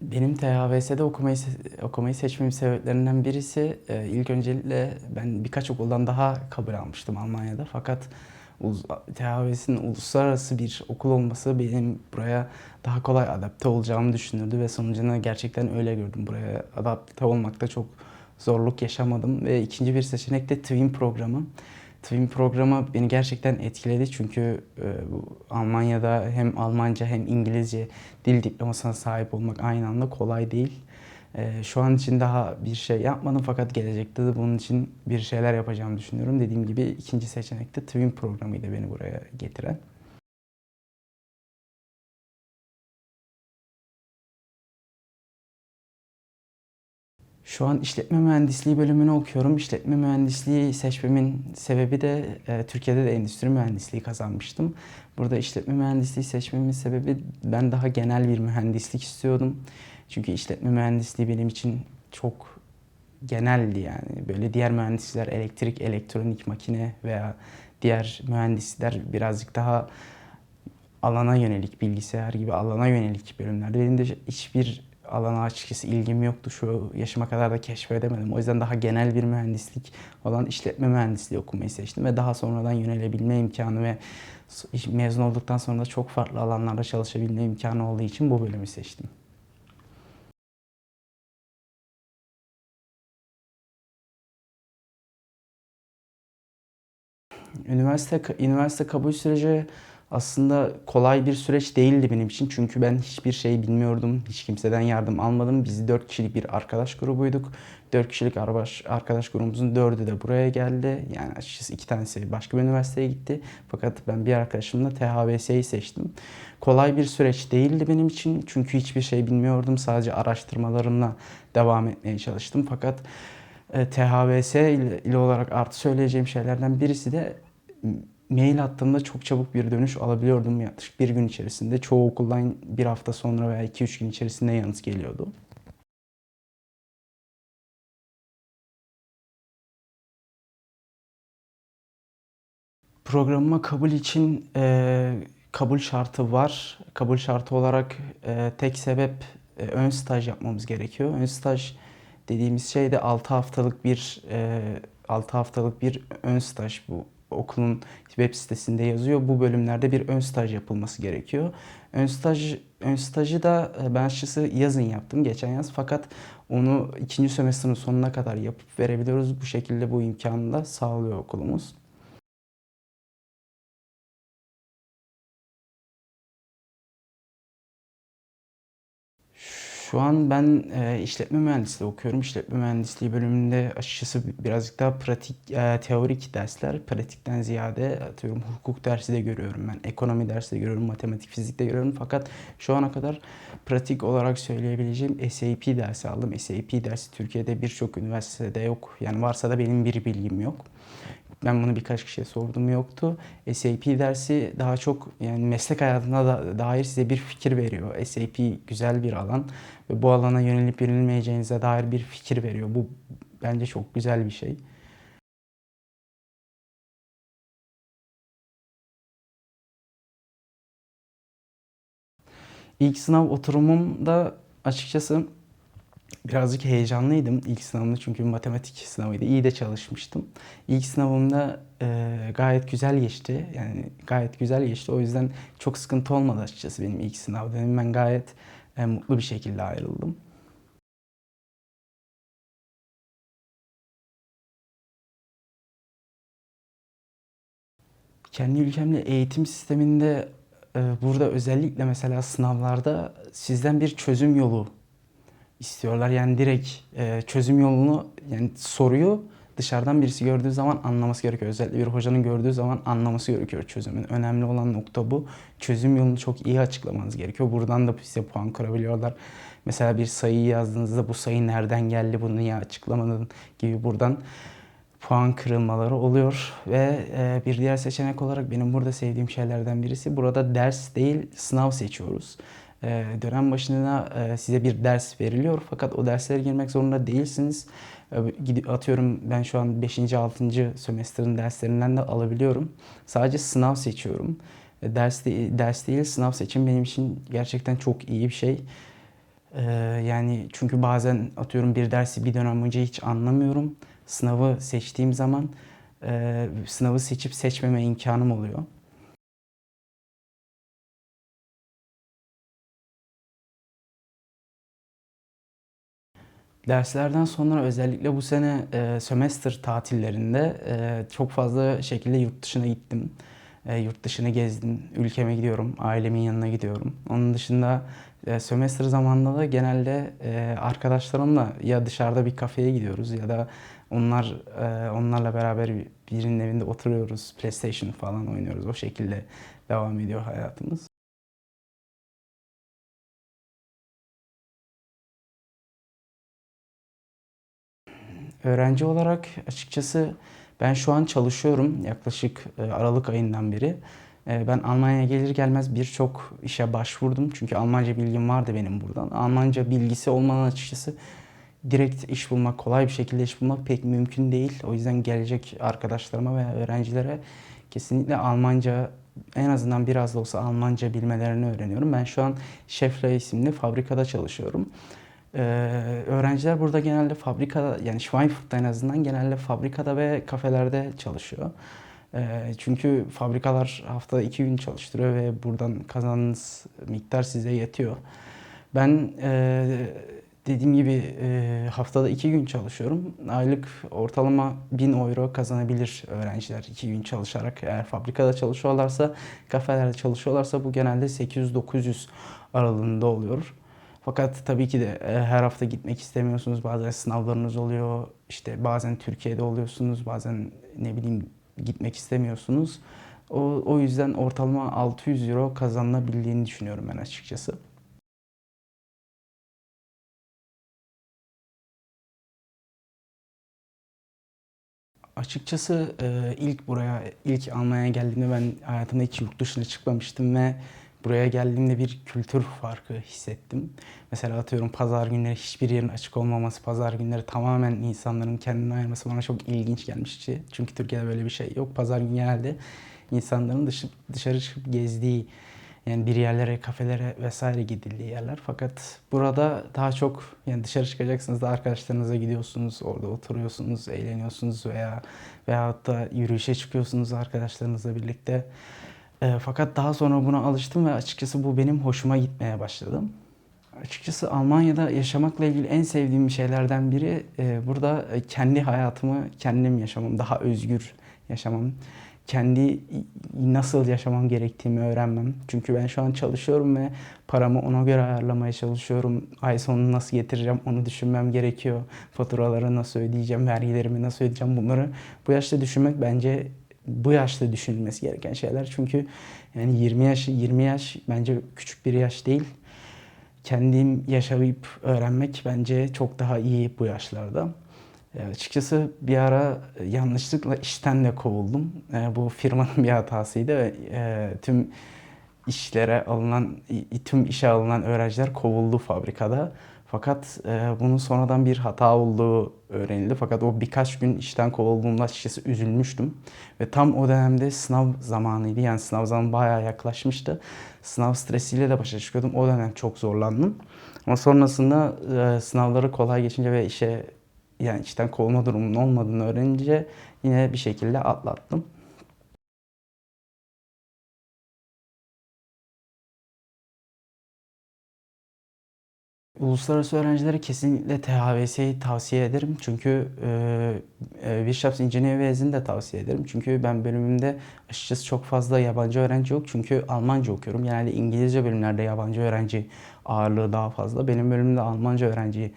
Benim THVS'de okumayı okumayı seçmemin sebeplerinden birisi e, ilk öncelikle ben birkaç okuldan daha kabul almıştım Almanya'da. Fakat THVS'nin uluslararası bir okul olması benim buraya daha kolay adapte olacağımı düşündürdü ve sonucunda gerçekten öyle gördüm. Buraya adapte olmakta çok zorluk yaşamadım ve ikinci bir seçenek de Twin programı. Twin programı beni gerçekten etkiledi çünkü e, Almanya'da hem Almanca hem İngilizce dil diplomasına sahip olmak aynı anda kolay değil. E, şu an için daha bir şey yapmadım fakat gelecekte de bunun için bir şeyler yapacağımı düşünüyorum. Dediğim gibi ikinci seçenek de Twin programıydı beni buraya getiren. Şu an işletme mühendisliği bölümünü okuyorum. İşletme mühendisliği seçmemin sebebi de e, Türkiye'de de endüstri mühendisliği kazanmıştım. Burada işletme mühendisliği seçmemin sebebi ben daha genel bir mühendislik istiyordum. Çünkü işletme mühendisliği benim için çok geneldi yani. Böyle diğer mühendisler elektrik, elektronik, makine veya diğer mühendisler birazcık daha alana yönelik, bilgisayar gibi alana yönelik bölümlerde. Benim de hiçbir alana açıkçası ilgim yoktu. Şu yaşıma kadar da keşfedemedim. O yüzden daha genel bir mühendislik olan işletme mühendisliği okumayı seçtim ve daha sonradan yönelebilme imkanı ve mezun olduktan sonra da çok farklı alanlarda çalışabilme imkanı olduğu için bu bölümü seçtim. Üniversite üniversite kabul süreci aslında kolay bir süreç değildi benim için. Çünkü ben hiçbir şey bilmiyordum. Hiç kimseden yardım almadım. Biz 4 kişilik bir arkadaş grubuyduk. 4 kişilik arkadaş, grubumuzun 4'ü de buraya geldi. Yani açıkçası iki tanesi başka bir üniversiteye gitti. Fakat ben bir arkadaşımla THVS'yi seçtim. Kolay bir süreç değildi benim için. Çünkü hiçbir şey bilmiyordum. Sadece araştırmalarımla devam etmeye çalıştım. Fakat e, ile, ile olarak artı söyleyeceğim şeylerden birisi de mail attığımda çok çabuk bir dönüş alabiliyordum yaklaşık bir gün içerisinde. Çoğu okuldan bir hafta sonra veya iki üç gün içerisinde yanıt geliyordu. Programıma kabul için e, kabul şartı var. Kabul şartı olarak e, tek sebep e, ön staj yapmamız gerekiyor. Ön staj dediğimiz şey de 6 haftalık bir e, 6 haftalık bir ön staj bu okulun web sitesinde yazıyor. Bu bölümlerde bir ön staj yapılması gerekiyor. Ön staj ön stajı da e, ben açıkçası yazın yaptım geçen yaz fakat onu ikinci semestrin sonuna kadar yapıp verebiliyoruz. Bu şekilde bu imkanı da sağlıyor okulumuz. Şu an ben e, işletme mühendisliği okuyorum. İşletme mühendisliği bölümünde açıkçası birazcık daha pratik, e, teorik dersler. Pratikten ziyade atıyorum hukuk dersi de görüyorum ben. Ekonomi dersi de görüyorum, matematik, fizik de görüyorum. Fakat şu ana kadar pratik olarak söyleyebileceğim SAP dersi aldım. SAP dersi Türkiye'de birçok üniversitede yok. Yani varsa da benim bir bilgim yok. Ben bunu birkaç kişiye sordum yoktu. SAP dersi daha çok yani meslek hayatına da dair size bir fikir veriyor. SAP güzel bir alan ve bu alana yönelip yönelmeyeceğinize dair bir fikir veriyor. Bu bence çok güzel bir şey. İlk sınav oturumumda açıkçası birazcık heyecanlıydım ilk sınavımda çünkü matematik sınavıydı. İyi de çalışmıştım. İlk sınavımda e, gayet güzel geçti. Yani gayet güzel geçti. O yüzden çok sıkıntı olmadı açıkçası benim ilk sınav dönemim. Ben gayet e, mutlu bir şekilde ayrıldım. Kendi ülkemde eğitim sisteminde e, burada özellikle mesela sınavlarda sizden bir çözüm yolu istiyorlar. Yani direkt e, çözüm yolunu yani soruyu dışarıdan birisi gördüğü zaman anlaması gerekiyor. Özellikle bir hocanın gördüğü zaman anlaması gerekiyor çözümün. Önemli olan nokta bu. Çözüm yolunu çok iyi açıklamanız gerekiyor. Buradan da size puan kırabiliyorlar. Mesela bir sayıyı yazdığınızda bu sayı nereden geldi, bunu niye açıklamadın gibi buradan puan kırılmaları oluyor ve e, bir diğer seçenek olarak benim burada sevdiğim şeylerden birisi burada ders değil sınav seçiyoruz. E, dönem başına e, size bir ders veriliyor fakat o derslere girmek zorunda değilsiniz. Gidip atıyorum ben şu an 5. 6. sömestrin derslerinden de alabiliyorum. Sadece sınav seçiyorum. Ders, de, ders değil sınav seçim benim için gerçekten çok iyi bir şey. Ee, yani çünkü bazen atıyorum bir dersi bir dönem önce hiç anlamıyorum. Sınavı seçtiğim zaman e, sınavı seçip seçmeme imkanım oluyor. Derslerden sonra özellikle bu sene e, sömestr tatillerinde e, çok fazla şekilde yurt dışına gittim. E, yurt dışını gezdim. Ülkeme gidiyorum, ailemin yanına gidiyorum. Onun dışında e, sömestr zamanında da genelde e, arkadaşlarımla ya dışarıda bir kafeye gidiyoruz ya da onlar e, onlarla beraber birinin evinde oturuyoruz, PlayStation falan oynuyoruz. O şekilde devam ediyor hayatımız. Öğrenci olarak açıkçası ben şu an çalışıyorum yaklaşık e, Aralık ayından beri. E, Ben Almanya'ya gelir gelmez birçok işe başvurdum. Çünkü Almanca bilgim vardı benim buradan. Almanca bilgisi olmadan açıkçası direkt iş bulmak, kolay bir şekilde iş bulmak pek mümkün değil. O yüzden gelecek arkadaşlarıma veya öğrencilere kesinlikle Almanca en azından biraz da olsa Almanca bilmelerini öğreniyorum. Ben şu an Şefle isimli fabrikada çalışıyorum. Ee, öğrenciler burada genelde fabrikada yani Schweinfurt'ta en azından genelde fabrikada ve kafelerde çalışıyor. Ee, çünkü fabrikalar haftada iki gün çalıştırıyor ve buradan kazandığınız miktar size yetiyor. Ben e, dediğim gibi e, haftada iki gün çalışıyorum. Aylık ortalama 1000 euro kazanabilir öğrenciler iki gün çalışarak. Eğer fabrikada çalışıyorlarsa, kafelerde çalışıyorlarsa bu genelde 800-900 aralığında oluyor. Fakat tabii ki de e, her hafta gitmek istemiyorsunuz. Bazen sınavlarınız oluyor. İşte bazen Türkiye'de oluyorsunuz. Bazen ne bileyim gitmek istemiyorsunuz. O, o yüzden ortalama 600 euro kazanılabildiğini düşünüyorum ben açıkçası. Açıkçası e, ilk buraya, ilk Almanya'ya geldiğimde ben hayatımda hiç yurt dışına çıkmamıştım ve buraya geldiğimde bir kültür farkı hissettim. Mesela atıyorum pazar günleri hiçbir yerin açık olmaması, pazar günleri tamamen insanların kendini ayırması bana çok ilginç gelmişti. Çünkü Türkiye'de böyle bir şey yok. Pazar günü genelde insanların dışı, dışarı çıkıp gezdiği, yani bir yerlere, kafelere vesaire gidildiği yerler. Fakat burada daha çok yani dışarı çıkacaksınız da arkadaşlarınıza gidiyorsunuz, orada oturuyorsunuz, eğleniyorsunuz veya veyahut da yürüyüşe çıkıyorsunuz arkadaşlarınızla birlikte. E, fakat daha sonra buna alıştım ve açıkçası bu benim hoşuma gitmeye başladı. Açıkçası Almanya'da yaşamakla ilgili en sevdiğim şeylerden biri e, burada e, kendi hayatımı kendim yaşamam, daha özgür yaşamam. Kendi nasıl yaşamam gerektiğimi öğrenmem. Çünkü ben şu an çalışıyorum ve paramı ona göre ayarlamaya çalışıyorum. Ay sonunu nasıl getireceğim onu düşünmem gerekiyor. Faturaları nasıl ödeyeceğim, vergilerimi nasıl ödeyeceğim bunları bu yaşta düşünmek bence bu yaşta düşünülmesi gereken şeyler. Çünkü yani 20 yaş 20 yaş bence küçük bir yaş değil. Kendim yaşayıp öğrenmek bence çok daha iyi bu yaşlarda. E, açıkçası bir ara yanlışlıkla işten de kovuldum. E, bu firmanın bir hatasıydı e, tüm işlere alınan, tüm işe alınan öğrenciler kovuldu fabrikada. Fakat e, bunun sonradan bir hata olduğu öğrenildi. Fakat o birkaç gün işten kovulduğumda açıkçası üzülmüştüm. Ve tam o dönemde sınav zamanıydı. Yani sınav zamanı bayağı yaklaşmıştı. Sınav stresiyle de başa çıkıyordum. O dönem çok zorlandım. Ama sonrasında e, sınavları kolay geçince ve işe yani işten kovulma durumunun olmadığını öğrenince yine bir şekilde atlattım. Uluslararası öğrencilere kesinlikle THVS'yi tavsiye ederim. Çünkü e, e, Wirtschaftsingenieurwesen de tavsiye ederim. Çünkü ben bölümümde açıkçası çok fazla yabancı öğrenci yok. Çünkü Almanca okuyorum. Genelde İngilizce bölümlerde yabancı öğrenci ağırlığı daha fazla. Benim bölümümde Almanca öğrenci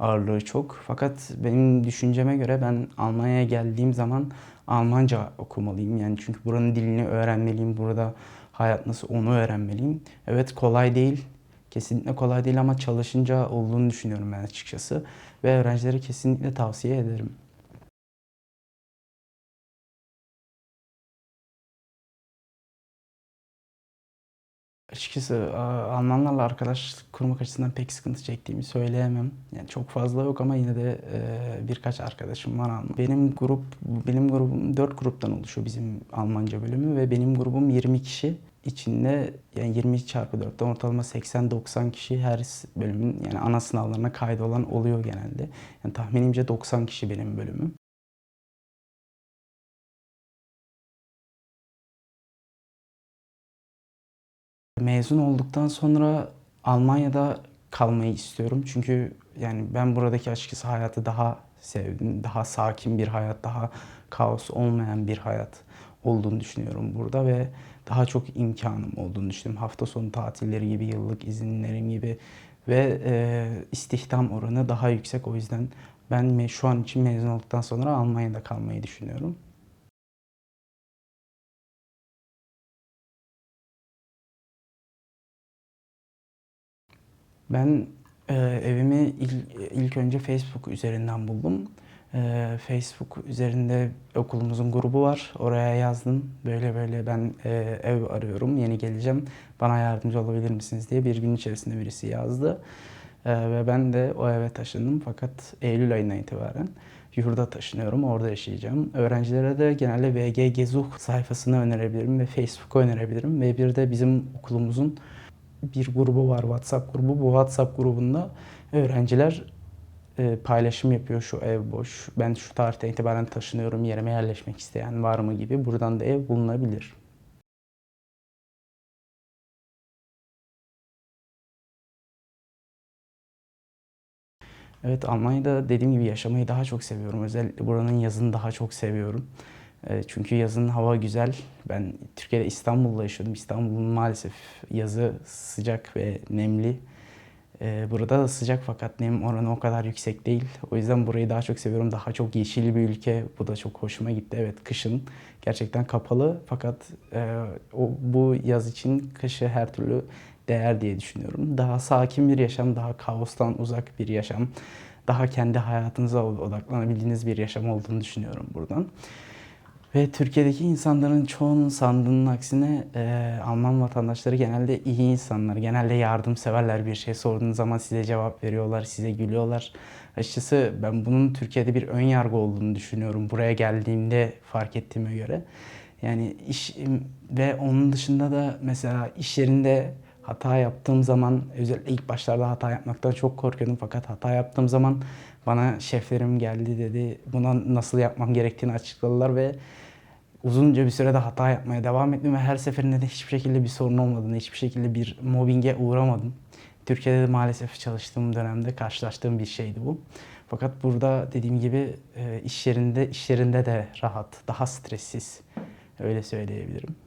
ağırlığı çok. Fakat benim düşünceme göre ben Almanya'ya geldiğim zaman Almanca okumalıyım. Yani çünkü buranın dilini öğrenmeliyim. Burada hayat nasıl onu öğrenmeliyim. Evet kolay değil. Kesinlikle kolay değil ama çalışınca olduğunu düşünüyorum ben açıkçası. Ve öğrencilere kesinlikle tavsiye ederim. Açıkçası Almanlarla arkadaşlık kurmak açısından pek sıkıntı çektiğimi söyleyemem. Yani çok fazla yok ama yine de e, birkaç arkadaşım var Alman. Benim grup, benim grubum 4 gruptan oluşuyor bizim Almanca bölümü ve benim grubum 20 kişi. İçinde yani 20 çarpı 4'ten ortalama 80-90 kişi her bölümün yani ana sınavlarına kaydolan oluyor genelde. Yani tahminimce 90 kişi benim bölümüm. Mezun olduktan sonra Almanya'da kalmayı istiyorum. Çünkü yani ben buradaki açıkçası hayatı daha sevdim. Daha sakin bir hayat, daha kaos olmayan bir hayat olduğunu düşünüyorum burada ve daha çok imkanım olduğunu düşünüyorum. Hafta sonu tatilleri gibi, yıllık izinlerim gibi ve e, istihdam oranı daha yüksek. O yüzden ben şu an için mezun olduktan sonra Almanya'da kalmayı düşünüyorum. Ben e, evimi ilk, ilk önce Facebook üzerinden buldum. E, Facebook üzerinde okulumuzun grubu var. Oraya yazdım. Böyle böyle ben e, ev arıyorum, yeni geleceğim. Bana yardımcı olabilir misiniz diye bir gün içerisinde birisi yazdı. E, ve ben de o eve taşındım. Fakat Eylül ayından itibaren yurda taşınıyorum. Orada yaşayacağım. Öğrencilere de genelde VG Gezuh sayfasını önerebilirim ve Facebook'u önerebilirim. Ve bir de bizim okulumuzun bir grubu var WhatsApp grubu. Bu WhatsApp grubunda öğrenciler e, paylaşım yapıyor şu ev boş. Ben şu tarihten itibaren taşınıyorum. Yerime yerleşmek isteyen var mı gibi. Buradan da ev bulunabilir. Evet Almanya'da dediğim gibi yaşamayı daha çok seviyorum. Özellikle buranın yazını daha çok seviyorum. E, Çünkü yazın hava güzel. Ben Türkiye'de İstanbul'da yaşıyordum. İstanbul'un maalesef yazı sıcak ve nemli. E, Burada da sıcak fakat nem oranı o kadar yüksek değil. O yüzden burayı daha çok seviyorum. Daha çok yeşil bir ülke. Bu da çok hoşuma gitti. Evet kışın gerçekten kapalı fakat e, o bu yaz için kışı her türlü değer diye düşünüyorum. Daha sakin bir yaşam, daha kaostan uzak bir yaşam, daha kendi hayatınıza odaklanabildiğiniz bir yaşam olduğunu düşünüyorum buradan. Ve Türkiye'deki insanların çoğunun sandığının aksine e, Alman vatandaşları genelde iyi insanlar. Genelde yardımseverler bir şey sorduğunuz zaman size cevap veriyorlar, size gülüyorlar. Açıkçası ben bunun Türkiye'de bir ön yargı olduğunu düşünüyorum. Buraya geldiğimde fark ettiğime göre. Yani iş ve onun dışında da mesela iş yerinde hata yaptığım zaman özellikle ilk başlarda hata yapmaktan çok korkuyordum fakat hata yaptığım zaman bana şeflerim geldi dedi buna nasıl yapmam gerektiğini açıkladılar ve uzunca bir sürede hata yapmaya devam ettim ve her seferinde de hiçbir şekilde bir sorun olmadığını, hiçbir şekilde bir mobbinge uğramadım. Türkiye'de de maalesef çalıştığım dönemde karşılaştığım bir şeydi bu. Fakat burada dediğim gibi e, iş yerinde iş yerinde de rahat, daha stressiz öyle söyleyebilirim.